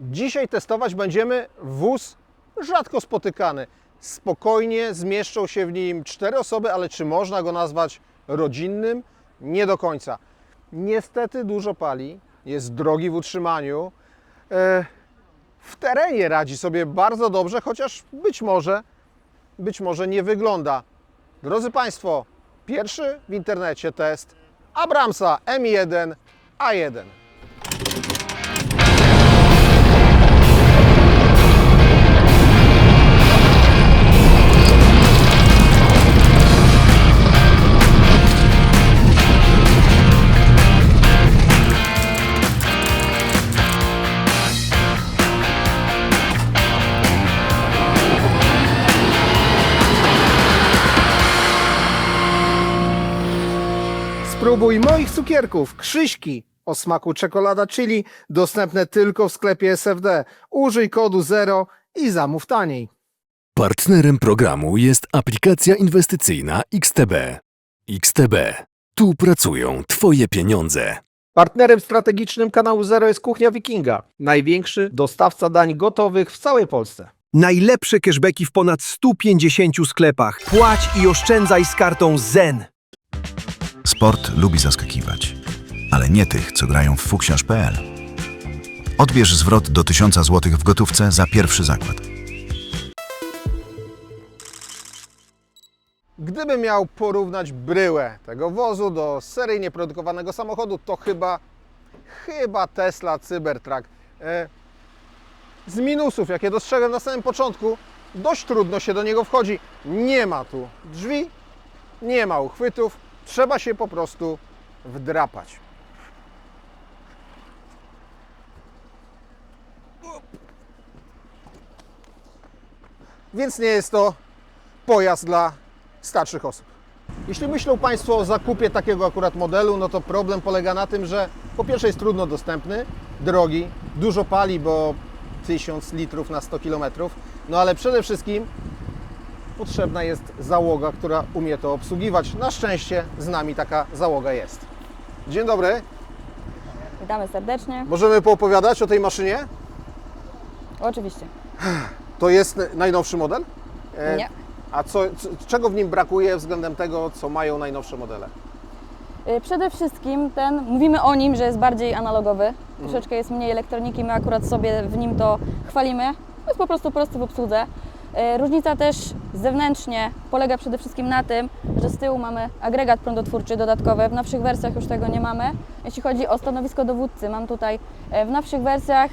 Dzisiaj testować będziemy wóz rzadko spotykany. Spokojnie zmieszczą się w nim cztery osoby, ale czy można go nazwać rodzinnym? Nie do końca. Niestety dużo pali, jest drogi w utrzymaniu. E, W terenie radzi sobie bardzo dobrze, chociaż być może, być może nie wygląda. Drodzy Państwo, pierwszy w internecie test Abramsa M1 A1. Spróbuj moich cukierków, Krzyśki o smaku czekolada chili, dostępne tylko w sklepie SFD. Użyj kodu 0 i zamów taniej. Partnerem programu jest aplikacja inwestycyjna XTB. XTB. Tu pracują Twoje pieniądze. Partnerem strategicznym kanału Zero jest Kuchnia Wikinga, największy dostawca dań gotowych w całej Polsce. Najlepsze cashbacki w ponad 150 sklepach. Płać i oszczędzaj z kartą ZEN. Sport lubi zaskakiwać, ale nie tych, co grają w fuksiarz.pl. Odbierz zwrot do 1000 zł w gotówce za pierwszy zakład. Gdybym miał porównać bryłę tego wozu do seryjnie produkowanego samochodu, to chyba, chyba Tesla Cybertruck. E, z minusów, jakie dostrzegłem na samym początku, dość trudno się do niego wchodzi. Nie ma tu drzwi, nie ma uchwytów, trzeba się po prostu wdrapać. Więc nie jest to pojazd dla starszych osób. Jeśli myślą Państwo o zakupie takiego akurat modelu, no to problem polega na tym, że po pierwsze jest trudno dostępny, drogi, dużo pali, bo 1000 litrów na 100 km, no ale przede wszystkim potrzebna jest załoga, która umie to obsługiwać. Na szczęście z nami taka załoga jest. Dzień dobry, Witamy serdecznie. możemy poopowiadać o tej maszynie? Oczywiście. To jest najnowszy model? E, Nie. A co, czego w nim brakuje względem tego, co mają najnowsze modele? Y, Przede wszystkim ten, mówimy o nim, że jest bardziej analogowy. Troszeczkę jest mniej elektroniki, my akurat sobie w nim to chwalimy. Jest po prostu prosty w obsłudze. Y, Różnica też zewnętrznie polega przede wszystkim na tym, że z tyłu mamy agregat prądotwórczy dodatkowy. W nowszych wersjach już tego nie mamy. Jeśli chodzi o stanowisko dowódcy, mam tutaj e, w nowszych wersjach,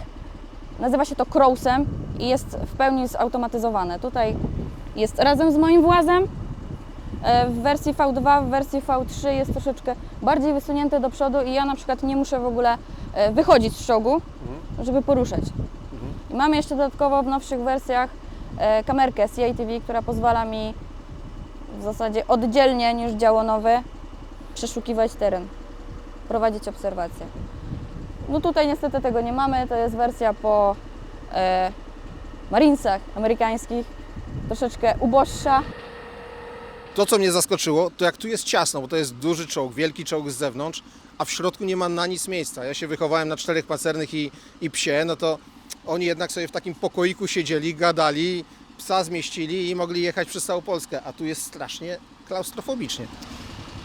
nazywa się to Crossem i jest w pełni zautomatyzowane. Tutaj jest razem z moim włazem, E, W wersji V2, w wersji V3 jest troszeczkę bardziej wysunięte do przodu i ja na przykład nie muszę w ogóle e, wychodzić z czołgu, żeby poruszać. I mamy jeszcze dodatkowo w nowszych wersjach e, kamerkę CATV, która pozwala mi w zasadzie oddzielnie niż działo nowe przeszukiwać teren, prowadzić obserwacje. No tutaj niestety tego nie mamy, to jest wersja po e, amerykańskich, troszeczkę uboższa. To, co mnie zaskoczyło, to jak tu jest ciasno, bo to jest duży czołg, wielki czołg z zewnątrz, a w środku nie ma na nic miejsca. Ja się wychowałem na czterech pacernych i, i psie, no to oni jednak sobie w takim pokoiku siedzieli, gadali, psa zmieścili i mogli jechać przez całą Polskę, a tu jest strasznie klaustrofobicznie.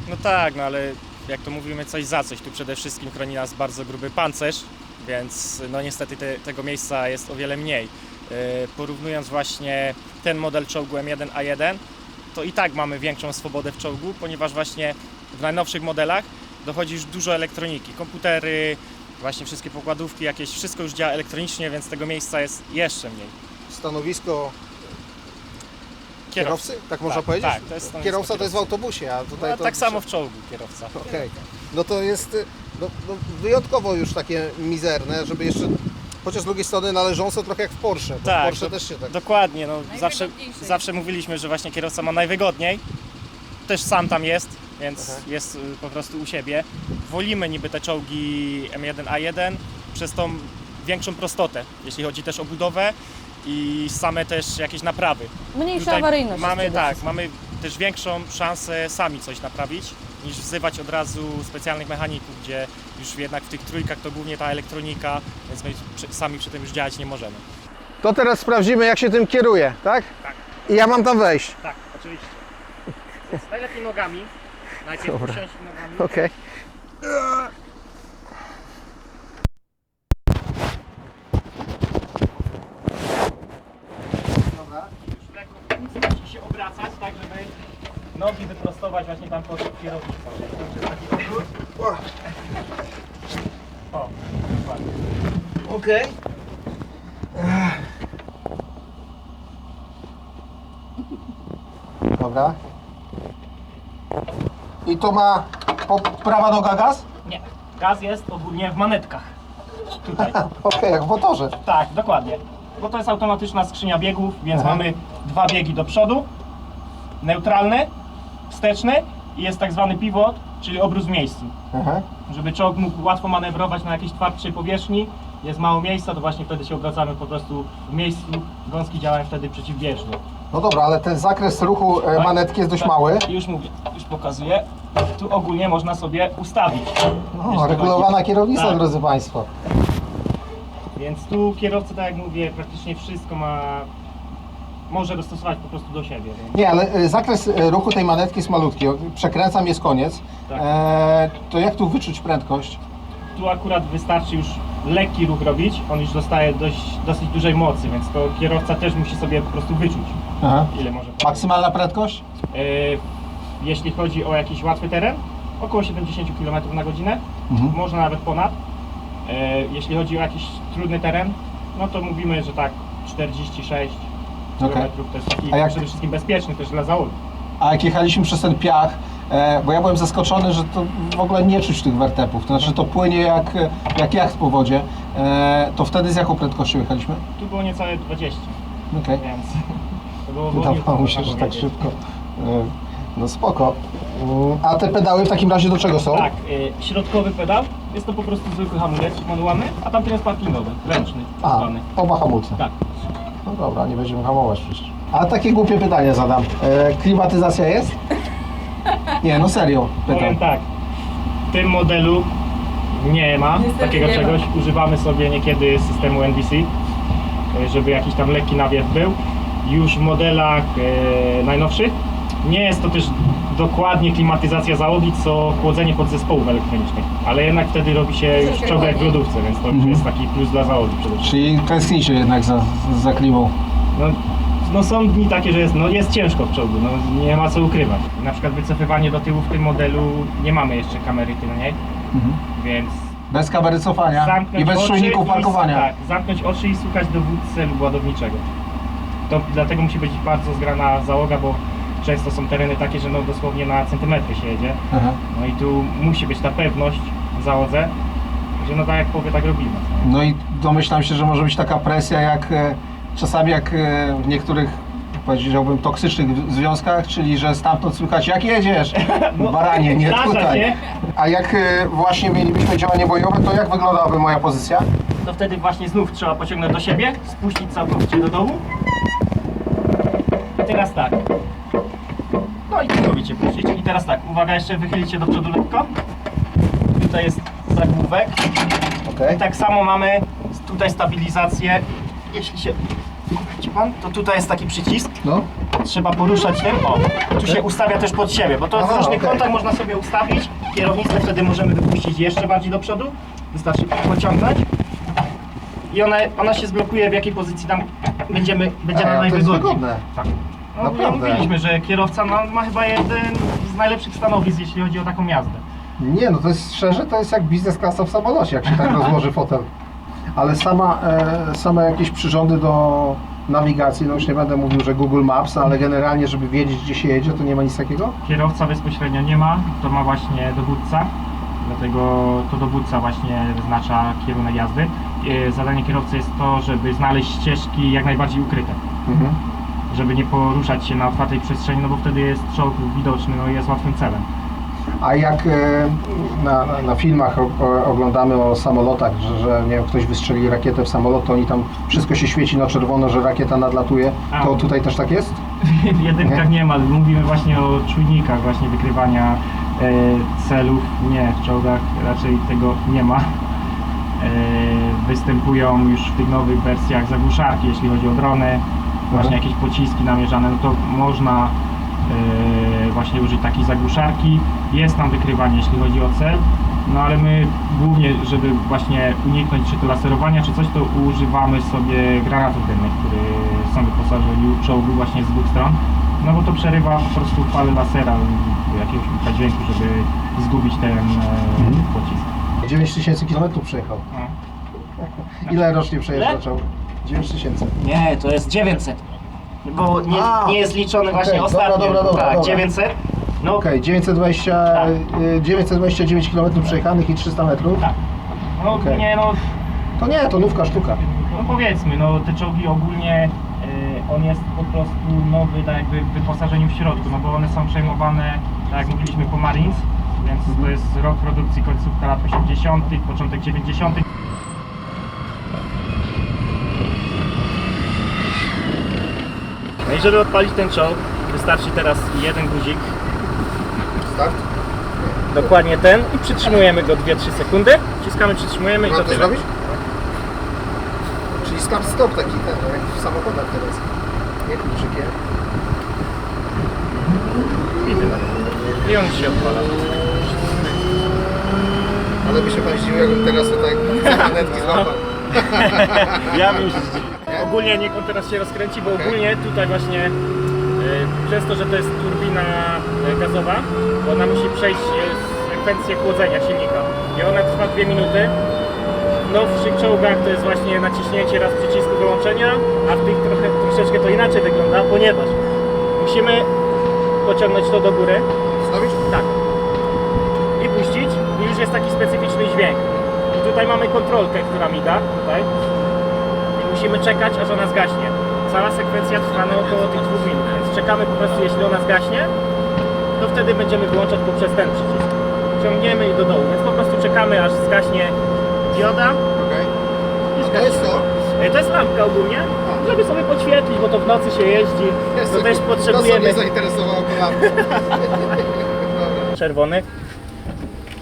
No tak, no ale jak to mówimy coś za coś, tu przede wszystkim chroni nas bardzo gruby pancerz, więc no niestety te, tego miejsca jest o wiele mniej. Yy, Porównując właśnie ten model czołgu M1A1, to i tak mamy większą swobodę w czołgu, ponieważ właśnie w najnowszych modelach dochodzi już dużo elektroniki, komputery, właśnie wszystkie pokładówki, jakieś, wszystko już działa elektronicznie, więc tego miejsca jest jeszcze mniej. Stanowisko kierowcy, tak można Tak, powiedzieć? tak, to jest stanowisko Kierowca to jest w autobusie, a tutaj No, to... tak samo w czołgu kierowca. Okej. No to jest y, no, no, wyjątkowo już takie mizerne, żeby jeszcze... Chociaż z drugiej strony należące trochę jak w Porsche, bo w Tak, Porsche do- też się tak... Dokładnie, no zawsze, zawsze mówiliśmy, że właśnie kierowca ma najwygodniej. Też sam tam jest, więc Aha. jest y, po prostu u siebie. Wolimy niby te czołgi M1A1 przez tą większą prostotę, jeśli chodzi też o budowę i same też jakieś naprawy. Mniejsza Tutaj awaryjność. Mamy tak, mamy też większą szansę sami coś naprawić niż wzywać od razu specjalnych mechaników, gdzie już jednak w tych trójkach to głównie ta elektronika, więc my sami przy tym już działać nie możemy. To teraz sprawdzimy, jak się tym kieruje, tak? Tak. I ja mam tam wejść. Tak, oczywiście. Najlepiej nogami. Najpierw Dobra. usiąść nogami. Okej. Dobra. Już lekko musi się obracać, tak żeby nogi wyprostować właśnie tam pod kierownicą. Także taki obrót. O, dokładnie. Okej. Dobra. I to ma po, prawa noga gaz? Nie, gaz jest ogólnie w manetkach. Tutaj. Okej, jak w motorze. Tak, dokładnie. Bo to jest automatyczna skrzynia biegów, więc Aha. mamy dwa biegi do przodu, neutralny, wsteczny i jest tak zwany pivot, czyli obrót w miejscu. Aha. Żeby czołg mógł łatwo manewrować na jakiejś twardszej powierzchni, jest mało miejsca, to właśnie wtedy się obracamy po prostu w miejscu. Gąski działają wtedy przeciwbieżnie. No dobra, ale ten zakres ruchu e, Tak, manetki jest dość tak. mały. Już mówię, już pokazuję. Tu ogólnie można sobie ustawić. No, Jeśli regulowana chodzi- kierownica, Tak. drodzy Państwo. Więc tu kierowca, tak jak mówię, praktycznie wszystko ma. Może dostosować po prostu do siebie. Więc Nie, ale e, zakres e, ruchu tej manetki jest malutki. O, Przekręcam, jest koniec. Tak. E, to jak tu wyczuć prędkość? tu akurat wystarczy już lekki ruch robić, on już dostaje dość, dosyć dużej mocy, więc to kierowca też musi sobie po prostu wyczuć, Aha. ile może. Maksymalna prędkość? E, jeśli chodzi o jakiś łatwy teren, około 70 km na godzinę, Mhm. można nawet ponad. E, jeśli chodzi o jakiś trudny teren, no to mówimy, że tak 46 Okej. km to jest taki A jak- przede wszystkim bezpieczny też dla załogi. A jak jechaliśmy przez ten piach, e, bo ja byłem zaskoczony, że to w ogóle nie czuć tych wertepów, to znaczy to płynie jak, jak jacht po wodzie, e, to wtedy z jaką prędkością jechaliśmy? Tu było niecałe 20, Okej. więc Wydawało mi się, że tak powiedzieć. szybko. E, no spoko. A te pedały w takim razie do czego są? Tak, y, środkowy pedał jest to po prostu zwykły hamulec manualny, a tamten jest parkingowy, ręczny, tak A, zwany. oba hamulce. Tak. No dobra, nie będziemy hamować przecież. A takie głupie pytanie zadam. E, klimatyzacja jest? Nie, no serio pytam. Powiem tak, w tym modelu nie ma Niestety takiego nie ma. czegoś. Używamy sobie niekiedy systemu NBC, y, żeby jakiś tam lekki nawiew był. Już w modelach e, najnowszych nie jest to też dokładnie klimatyzacja załogi, co chłodzenie podzespołów elektronicznych, ale jednak wtedy robi się już jak w lodówce, więc to Mhm. jest taki plus dla załogi przede wszystkim. Czyli tęsknicie jednak za, za klimą. No, no są dni takie, że jest, no jest ciężko w czołgu, no nie ma co ukrywać. Na przykład wycofywanie do tyłu w tym modelu nie mamy jeszcze kamery tylnej, więc Bez kamery cofania i bez czujników i- parkowania. Tak, zamknąć oczy i słuchać dowódcy lub ładowniczego. To dlatego musi być bardzo zgrana załoga, bo często są tereny takie, że no dosłownie na centymetry się jedzie. Aha. No i tu musi być ta pewność w załodze, że no tak jak powie, tak robimy. No i domyślam się, że może być taka presja jak e, czasami jak e, w niektórych powiedziałbym toksycznych w- związkach, czyli że stamtąd słychać jak jedziesz, baranie, nie zdarza tutaj. się. A jak e, właśnie mielibyśmy działanie bojowe, to jak wyglądałaby moja pozycja? to wtedy właśnie znów trzeba pociągnąć do siebie, spuścić całkowicie do dołu. I teraz tak. No i całkowicie puścić. I teraz tak, uwaga, jeszcze wychylicie do przodu lekko. Tutaj jest zagłówek. Okej. I tak samo mamy tutaj stabilizację. Jeśli się pan, to tutaj jest taki przycisk. No. Trzeba poruszać tym. O, tu się ustawia też pod siebie, bo to w Aha, różnych okej. kątach można sobie ustawić. Kierownicę wtedy możemy wypuścić jeszcze bardziej do przodu. Wystarczy pociągnąć. I ona, ona się zblokuje w jakiej pozycji tam będziemy, będzie A, nam to jest najwygodniej. wygodne. Tak. No, Naprawdę. mówiliśmy, że kierowca no, ma chyba jeden z najlepszych stanowisk, jeśli chodzi o taką jazdę. Nie, no to jest szczerze, to jest jak biznes klasa w samolocie, jak się tak rozłoży fotel. Ale sama, e, same jakieś przyrządy do nawigacji, no już nie będę mówił, że Google Maps, ale generalnie, żeby wiedzieć, gdzie się jedzie, to nie ma nic takiego? Kierowca bezpośrednio nie ma, to ma właśnie dowódca, dlatego to dowódca właśnie wyznacza kierunek jazdy. E, Zadanie kierowcy jest to, żeby znaleźć ścieżki jak najbardziej ukryte, Mhm. żeby nie poruszać się na otwartej przestrzeni, no bo wtedy jest czołg widoczny, no i jest łatwym celem. A jak e, na, na- filmach oglądamy o samolotach, że, że nie wiem, ktoś wystrzeli rakietę w samolot, to oni tam wszystko się świeci na czerwono, że rakieta nadlatuje, to A. tutaj też tak jest? W jedynkach nie ma, mówimy właśnie o czujnikach właśnie wykrywania celów nie, w czołgach raczej tego nie ma. E, Występują już w tych nowych wersjach zagłuszarki, jeśli chodzi o drony, właśnie jakieś pociski namierzane, no to można e, właśnie użyć takiej zagłuszarki. Jest tam wykrywanie, jeśli chodzi o cel, no ale my głównie, żeby właśnie uniknąć czy to laserowania, czy coś, to używamy sobie granatów dymnych, które są wyposażeni u czołgu właśnie z dwóch stron. No bo to przerywa po prostu falę lasera, jakiegoś dźwięku, żeby zgubić ten e, pocisk. 9000 km przejechał. No. Ile rocznie przejeżdża Ile? czołg? 9000. Nie, to jest 900. Bo nie, A, nie jest liczony okej, właśnie dobra, ostatnio. dobra, dobra, tak, dobra. 900. No, Okej, 920, Tak. y, 929 km przejechanych i 300 metrów. Tak. no Okej. nie no, To nie, to nówka sztuka. no powiedzmy, no te czołgi ogólnie e, on jest po prostu nowy tak jakby w wyposażeniu w środku, no bo one są przejmowane, tak jak mówiliśmy po Marines, więc to jest rok produkcji końcówka lat 80., początek 90. No i żeby odpalić ten czołg, wystarczy teraz jeden guzik, Start? dokładnie ten i przytrzymujemy go 2-3 sekundy, wciskamy, przytrzymujemy i to tyle. Czyli start stop taki ten, no, jak w samochodach teraz. Nie kluczykiem. I tyle. I on się odpala. Ale by się pan zdziwił, jakbym teraz tutaj manetki złapał. Ja bym się zdziwił. Ogólnie niech on teraz się rozkręci, bo ogólnie tutaj właśnie e, przez to, że to jest turbina e, gazowa, ona musi przejść e, sekwencję chłodzenia silnika i ona trwa 2 minuty. W nowszych czołgach to jest właśnie naciśnięcie raz przycisku wyłączenia, a w tych trochę, troszeczkę to inaczej wygląda, ponieważ musimy pociągnąć to do góry, tak. I puścić i już jest taki specyficzny dźwięk. I tutaj mamy kontrolkę, która miga, tutaj. Musimy czekać, aż ona zgaśnie. Cała sekwencja trwa na około tych dwóch minut, więc czekamy po prostu, jeśli ona zgaśnie, to wtedy będziemy wyłączać poprzez ten przycisk. Ciągniemy i do dołu, więc po prostu czekamy, aż zgaśnie dioda Okej. To jest to? E, To jest lampka ogólnie, żeby sobie podświetlić, bo to w nocy się jeździ, to też potrzebujemy... To zainteresowało czerwony,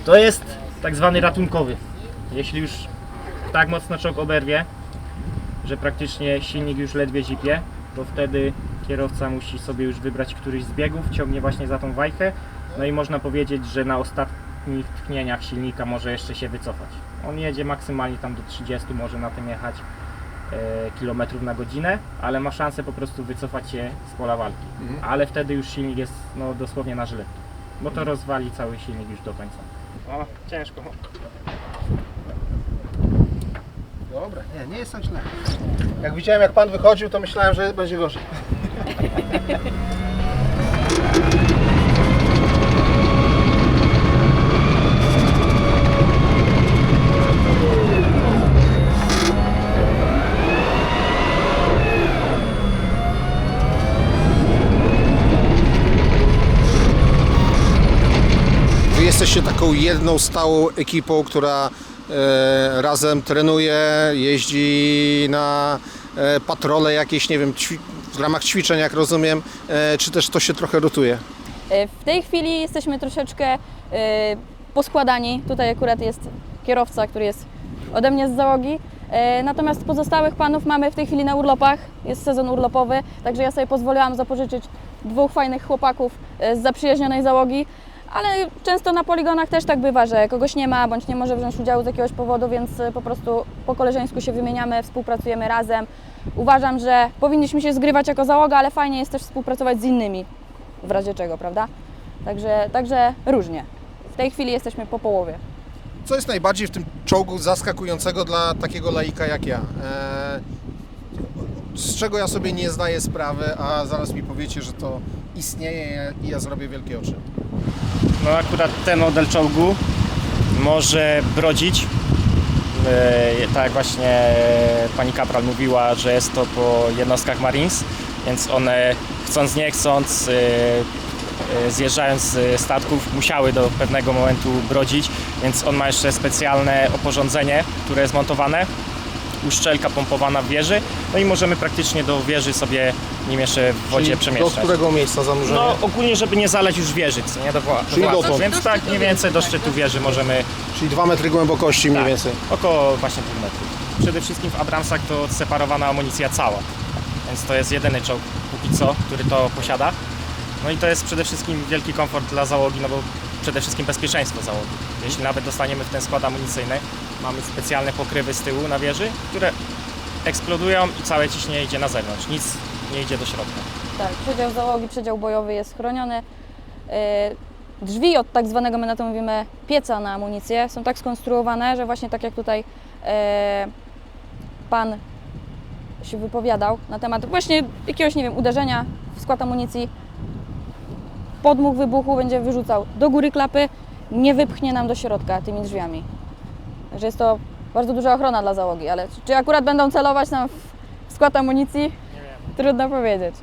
to jest tak zwany ratunkowy. Jeśli już tak mocno czok oberwie, że praktycznie silnik już ledwie zipie, to wtedy kierowca musi sobie już wybrać któryś z biegów, ciągnie właśnie za tą wajchę, no i można powiedzieć, że na ostatnich tchnieniach silnika może jeszcze się wycofać. On jedzie maksymalnie tam do 30, może na tym jechać e, kilometrów na godzinę, ale ma szansę po prostu wycofać się z pola walki. Ale wtedy już silnik jest no, dosłownie na żyletku, bo to rozwali cały silnik już do końca. O, ciężko. Dobra, nie, nie jest tak źle. Jak widziałem jak pan wychodził, to myślałem, że będzie gorzej. Wy jesteście taką jedną stałą ekipą, która razem trenuje, jeździ na e, patrole jakieś, nie wiem, w ramach ćwiczeń, jak rozumiem, e, czy też to się trochę rotuje? E, W tej chwili jesteśmy troszeczkę e, poskładani. Tutaj akurat jest kierowca, który jest ode mnie z załogi. E, Natomiast pozostałych panów mamy w tej chwili na urlopach. Jest sezon urlopowy, także ja sobie pozwoliłam zapożyczyć dwóch fajnych chłopaków e, z zaprzyjaźnionej załogi. Ale często na poligonach też tak bywa, że kogoś nie ma bądź nie może wziąć udziału z jakiegoś powodu, więc e, po prostu po koleżeńsku się wymieniamy, współpracujemy razem. Uważam, że powinniśmy się zgrywać jako załoga, ale fajnie jest też współpracować z innymi w razie czego, prawda? Także, także różnie. W tej chwili jesteśmy po połowie. Co jest najbardziej w tym czołgu zaskakującego dla takiego laika jak ja? E, z czego ja sobie nie zdaję sprawy, a zaraz mi powiecie, że to istnieje i ja zrobię wielkie oczy. No akurat ten model czołgu może brodzić. E, tak jak właśnie pani Kapral mówiła, że jest to po jednostkach Marines, więc one chcąc nie chcąc, e, e, zjeżdżając z statków, musiały do pewnego momentu brodzić, więc on ma jeszcze specjalne oporządzenie, które jest montowane uszczelka pompowana w wieży, no i możemy praktycznie do wieży sobie nim jeszcze w wodzie Czyli przemieszczać. Do którego miejsca zanurzenie? No ogólnie, żeby nie zalać już wieży, co nie do wła- Czyli dotąd. Więc tak mniej więcej do szczytu wieży możemy Czyli 2 metry głębokości mniej tak, więcej. Około właśnie 2 metrów. Przede wszystkim w Abramsach to separowana amunicja cała, więc to jest jedyny czołg póki co, który to posiada. No i to jest przede wszystkim wielki komfort dla załogi, no bo przede wszystkim bezpieczeństwo załogi. Jeśli nawet dostaniemy w ten skład amunicyjny, mamy specjalne pokrywy z tyłu na wieży, które eksplodują i całe ciśnienie idzie na zewnątrz, nic nie idzie do środka. Tak, przedział załogi, przedział bojowy jest chroniony. E, Drzwi od tak zwanego, my na to mówimy, pieca na amunicję są tak skonstruowane, że właśnie tak jak tutaj e, pan się wypowiadał na temat właśnie jakiegoś, nie wiem, uderzenia w skład amunicji, podmuch wybuchu będzie wyrzucał do góry klapy, nie wypchnie nam do środka tymi drzwiami. Także jest to bardzo duża ochrona dla załogi, ale czy- czy akurat będą celować nam w skład amunicji? Trudno powiedzieć.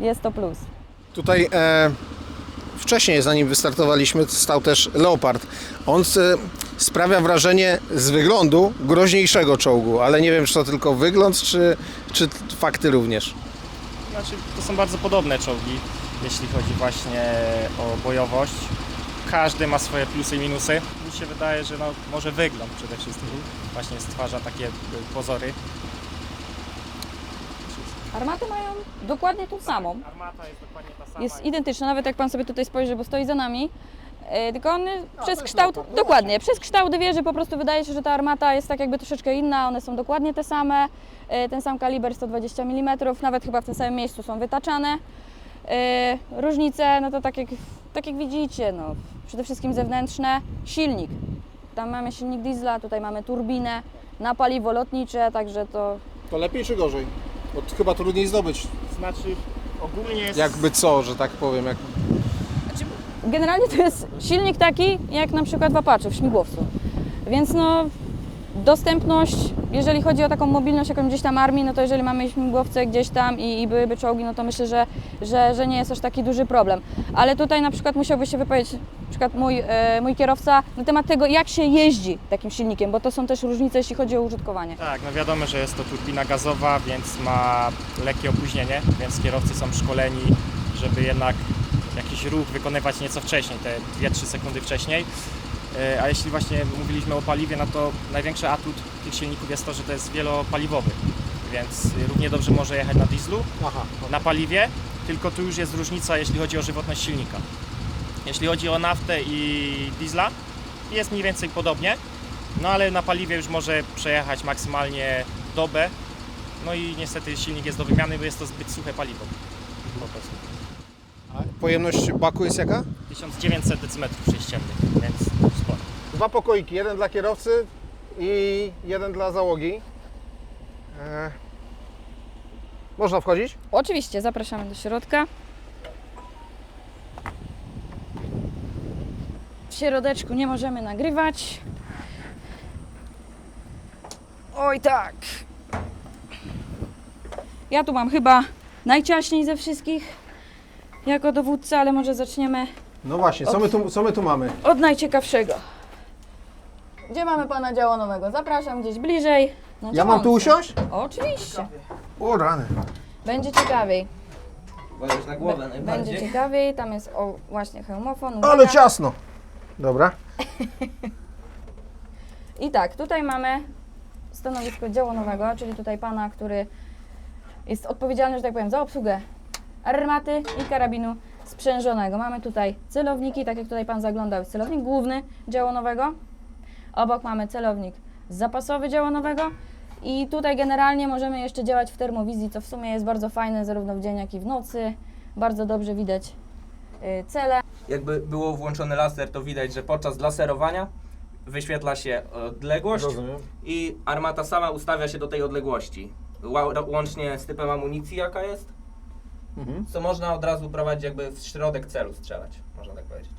Jest to plus. Tutaj e, wcześniej, zanim wystartowaliśmy, stał też Leopard. On e, sprawia wrażenie z wyglądu groźniejszego czołgu, ale nie wiem, czy to tylko wygląd, czy, czy fakty również. Znaczy, to są bardzo podobne czołgi, jeśli chodzi właśnie o bojowość. Każdy ma swoje plusy i minusy. Mi się wydaje, że no, może wygląd przede wszystkim właśnie stwarza takie y, pozory. Armaty mają dokładnie tą samą. Armata jest dokładnie ta sama. Jest identyczna, nawet jak Pan sobie tutaj spojrzy, bo stoi za nami. e, Tylko on przez kształt, dokładnie, przez kształt wieży po prostu wydaje się, że ta armata jest tak jakby troszeczkę inna, one są dokładnie te same, e, ten sam kaliber 120 mm, nawet chyba w tym samym miejscu są wytaczane. E, Różnice, no to tak jak, tak jak widzicie, no, przede wszystkim zewnętrzne, silnik. Tam mamy silnik diesla, tutaj mamy turbinę na paliwo lotnicze, także to To lepiej czy gorzej? Bo chyba trudniej zdobyć. Znaczy, ogólnie jest... Jakby co, że tak powiem. Jak... Generalnie to jest silnik taki, jak na przykład w Apache, w śmigłowcu. Więc no, dostępność, jeżeli chodzi o taką mobilność jaką gdzieś tam armii, no to jeżeli mamy śmigłowce gdzieś tam i, i byłyby czołgi, no to myślę, że, że, że nie jest aż taki duży problem. Ale tutaj na przykład musiałby się wypowiedzieć na przykład mój, e, mój kierowca na temat tego, jak się jeździ takim silnikiem, bo to są też różnice, jeśli chodzi o użytkowanie. Tak, no wiadomo, że jest to turbina gazowa, więc ma lekkie opóźnienie, więc kierowcy są szkoleni, żeby jednak jakiś ruch wykonywać nieco wcześniej, te 2-3 sekundy wcześniej. E, A jeśli właśnie mówiliśmy o paliwie, no to największy atut tych silników jest to, że to jest wielopaliwowy, więc równie dobrze może jechać na dieslu, Aha. na paliwie, tylko tu już jest różnica, jeśli chodzi o żywotność silnika. Jeśli chodzi o naftę i diesla, jest mniej więcej podobnie, no ale na paliwie już może przejechać maksymalnie dobę, no i niestety silnik jest do wymiany, bo jest to zbyt suche paliwo. Po prostu. A pojemność baku jest jaka? 1900 decymetrów sześciennych, więc. Dwa pokoiki, jeden dla kierowcy i jeden dla załogi. E... Można wchodzić? Oczywiście, zapraszamy do środka. W środeczku nie możemy nagrywać. Oj tak. Ja tu mam chyba najciaśniej ze wszystkich jako dowódca, ale może zaczniemy No właśnie, co my tu, co my tu mamy? od najciekawszego. Gdzie mamy pana działonowego? Zapraszam gdzieś bliżej. Na Ja mam tu usiąść? Oczywiście. O rany. Będzie ciekawiej. Uważasz na głowę Będzie najbardziej. ciekawiej. Tam jest o, właśnie hełmofon. Ale uwaga. ciasno. Dobra. I tak, tutaj mamy stanowisko działonowego, czyli tutaj pana, który jest odpowiedzialny, że tak powiem, za obsługę armaty i karabinu sprzężonego. Mamy tutaj celowniki, tak jak tutaj pan zaglądał, jest celownik główny działonowego. Obok mamy celownik zapasowy działonowego. I tutaj generalnie możemy jeszcze działać w termowizji, co w sumie jest bardzo fajne zarówno w dzień, jak i w nocy. Bardzo dobrze widać y, cele. Jakby było włączony laser, to widać, że podczas laserowania wyświetla się odległość Rozumiem. i armata sama ustawia się do tej odległości. Łącznie z typem amunicji, jaka jest, Mhm. co można od razu prowadzić jakby w środek celu strzelać, można tak powiedzieć.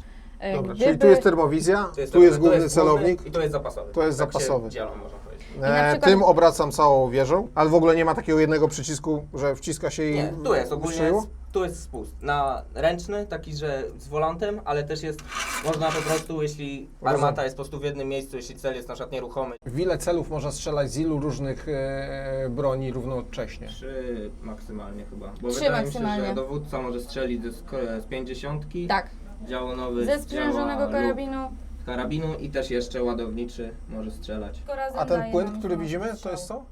Y, Dobra, gdyby- czyli tu jest termowizja, tu jest, to główny główny celownik. I to jest zapasowy. To jest tak zapasowy. Się dzielą, można powiedzieć. na E, przykład- Tym obracam całą wieżą, ale w ogóle nie ma takiego jednego przycisku, że wciska się i Nie, tu jest ogólnie wystrzeliło? jest Tu jest spust. Na ręczny, taki, że z volantem, ale też jest, można po prostu, jeśli armata jest po prostu w jednym miejscu, jeśli cel jest na przykład nieruchomy. W ile celów można strzelać z ilu różnych e, broni równocześnie? Trzy maksymalnie chyba. Bo Trzy wydaje mi maksymalnie. się, że dowódca może strzelić z, z pięćdziesiątki, Tak, działonowy ze sprzężonego działa lub karabinu. karabinu i też jeszcze ładowniczy może strzelać. tylko razem A ten daje płyn, nam który widzimy, strzał. to jest co?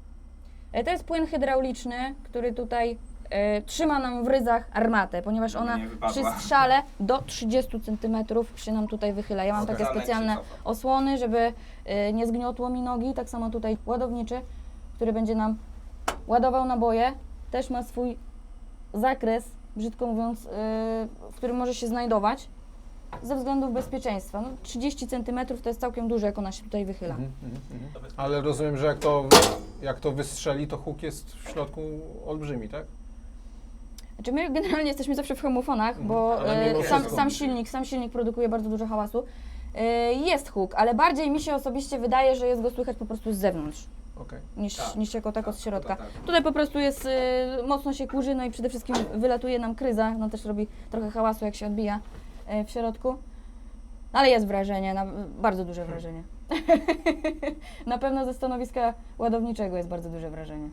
E, To jest płyn hydrauliczny, który tutaj e, trzyma nam w ryzach armatę, ponieważ ona nie wypadła. przy strzale do 30 cm się nam tutaj wychyla. Ja mam takie Zamek się specjalne cofa. osłony, żeby e, nie zgniotło mi nogi. Tak samo tutaj ładowniczy, który będzie nam ładował naboje, też ma swój zakres, brzydko mówiąc, e, w którym może się znajdować ze względów bezpieczeństwa. No, 30 cm to jest całkiem dużo, jak ona się tutaj wychyla. Ale rozumiem, że jak to, jak to wystrzeli, to huk jest w środku olbrzymi, tak? Znaczy my generalnie jesteśmy zawsze w homofonach, bo Mhm. Ale mimo e, sam, wszystko. sam silnik, sam silnik produkuje bardzo dużo hałasu. E, Jest huk, ale bardziej mi się osobiście wydaje, że jest go słychać po prostu z zewnątrz, Okej. niż, Tak, niż jako tako tak, z środka. to tak. Tutaj po prostu jest, e, mocno się kurzy, no i przede wszystkim wylatuje nam kryza, no też robi trochę hałasu, jak się odbija e, w środku. Ale jest wrażenie, na, bardzo duże wrażenie. na pewno ze stanowiska ładowniczego jest bardzo duże wrażenie.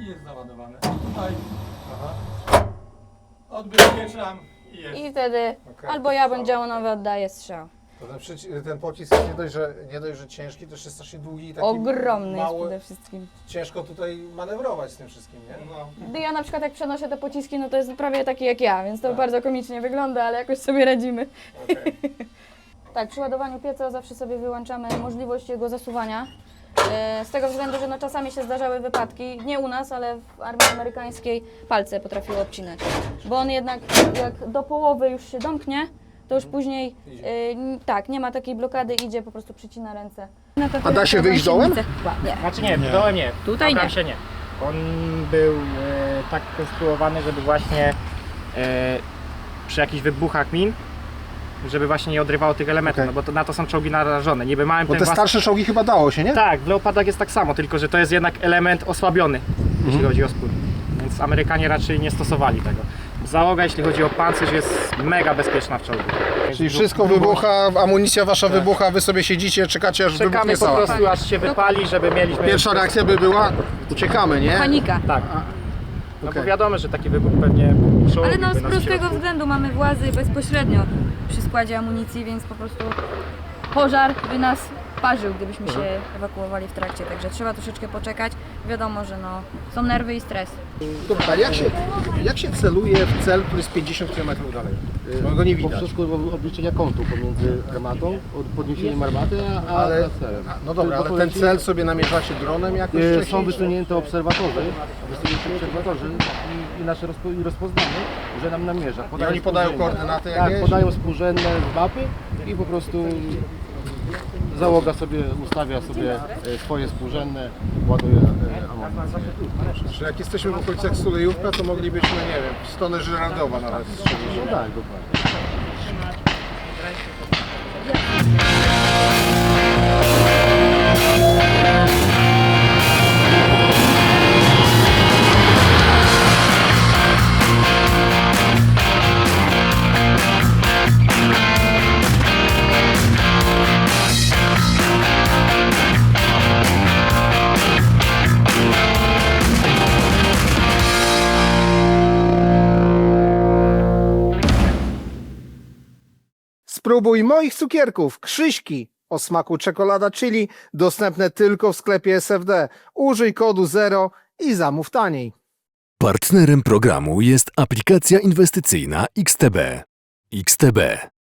Jest załadowany. Tutaj. Odbezpieczam i jest. I wtedy Okej. albo ja bym działanowy oddaję strzał. To ten, przyci- ten pocisk jest nie dość, że, nie dość, że ciężki, to jeszcze strasznie długi i taki Ogromny jest mały. przede wszystkim. Ciężko tutaj manewrować z tym wszystkim, nie? No. Gdy ja na przykład jak przenoszę te pociski, no to jest prawie taki jak ja, więc to bardzo komicznie wygląda, ale jakoś sobie radzimy. Okej. Tak, przy ładowaniu pieca zawsze sobie wyłączamy możliwość jego zasuwania. E, Z tego względu, że no czasami się zdarzały wypadki, nie u nas, ale w armii amerykańskiej palce potrafiły obcinać. Bo on jednak jak do połowy już się domknie, to już później e, n- tak, nie ma takiej blokady, idzie po prostu przycina ręce. A da się wyjść dołem? Nie. Znaczy nie, dołem nie. Tutaj nie. się nie. On był e, tak konstruowany, żeby właśnie e, przy jakichś wybuchach min, żeby właśnie nie odrywało tych elementów, Okej. no bo to, na to są czołgi narażone. Niby małem Bo ten te włas- starsze czołgi chyba dało się, nie? Tak, w Leopardach jest tak samo, tylko że to jest jednak element osłabiony, jeśli Mhm. chodzi o spód. Więc Amerykanie raczej nie stosowali tego. Załoga, jeśli chodzi o pancerz, jest mega bezpieczna w czołgu. Czyli wszystko wybucha, amunicja wasza wybucha, wy sobie siedzicie, czekacie aż Czekamy wybuchnie po cała. prostu aż się wypali, żeby mieliśmy... Pierwsza reakcja by była, uciekamy, nie? Panika. Tak. No Okej. bo wiadomo, że taki wybuch pewnie czołg Ale no by z nas prostego wziął. względu mamy włazy bezpośrednio przy składzie amunicji, więc po prostu pożar by nas parzył, gdybyśmy się ewakuowali w trakcie, także trzeba troszeczkę poczekać. Wiadomo, że no, są nerwy i stres. Dobra, jak się, jak się celuje w cel, który jest 50 km dalej? Bo go nie widać. Poprzez kurwa obliczenia kątu pomiędzy armatą, od podniesieniem armaty, a, a Ale- celem. No dobra, ale ten cel sobie namierzacie dronem jakoś E, wcześniej? Są wysunięte obserwatorzy, wysunięci obserwatorzy i, i nasze rozpo, i rozpoznamy, że nam namierza. I oni podają współrzędne. koordynaty Tak, jakieś? podają współrzędne mapy i po prostu załoga sobie ustawia sobie e, swoje współrzędne, ładuje e, amunicję. Czy jak jesteśmy w okolicach Sulejówka, to moglibyśmy, nie wiem, w stronę Żyrardowa nawet strzelić. No tak, dokładnie. Spróbuj moich cukierków, Krzyśki o smaku czekolada chili, dostępne tylko w sklepie SFD. Użyj kodu 0 i zamów taniej. Partnerem programu jest aplikacja inwestycyjna XTB. XTB.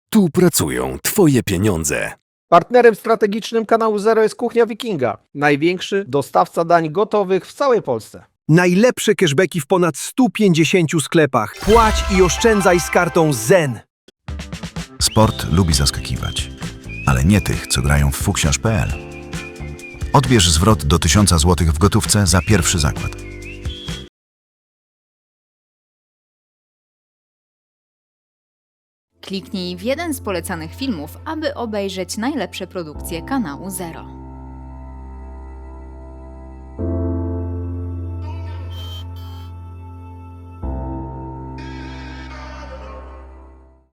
Tu pracują Twoje pieniądze. Partnerem strategicznym kanału Zero jest Kuchnia Wikinga, największy dostawca dań gotowych w całej Polsce. Najlepsze cashbacki w ponad 150 sklepach. Płać i oszczędzaj z kartą ZEN. Sport lubi zaskakiwać, ale nie tych, co grają w fuksiarz.pl. Odbierz zwrot do 1000 zł w gotówce za pierwszy zakład. Kliknij w jeden z polecanych filmów, aby obejrzeć najlepsze produkcje kanału Zero.